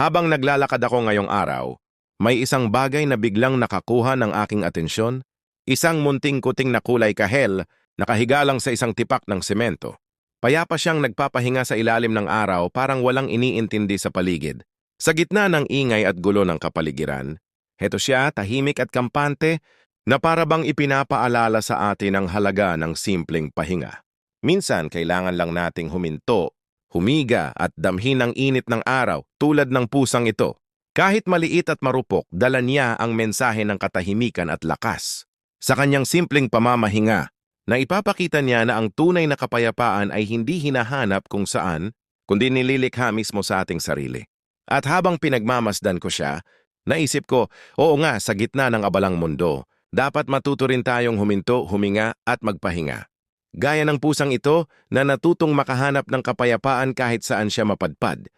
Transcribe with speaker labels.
Speaker 1: Habang naglalakad ako ngayong araw, may isang bagay na biglang nakakuha ng aking atensyon, isang munting-kuting na kulay kahel, nakahiga lang sa isang tipak ng semento. Payapa siyang nagpapahinga sa ilalim ng araw parang walang iniintindi sa paligid. Sa gitna ng ingay at gulo ng kapaligiran, heto siya tahimik at kampante na para bang ipinapaalala sa atin ang halaga ng simpleng pahinga. Minsan kailangan lang nating huminto, humiga at damhin ang init ng araw tulad ng pusang ito. Kahit maliit at marupok, dala niya ang mensahe ng katahimikan at lakas. Sa kanyang simpleng pamamahinga, na ipapakita niya na ang tunay na kapayapaan ay hindi hinahanap kung saan, kundi nililikha mismo sa ating sarili. At habang pinagmamasdan ko siya, naisip ko, oo nga, sa gitna ng abalang mundo, dapat matuto rin tayong huminto, huminga at magpahinga. Gaya ng pusang ito na natutong makahanap ng kapayapaan kahit saan siya mapadpad.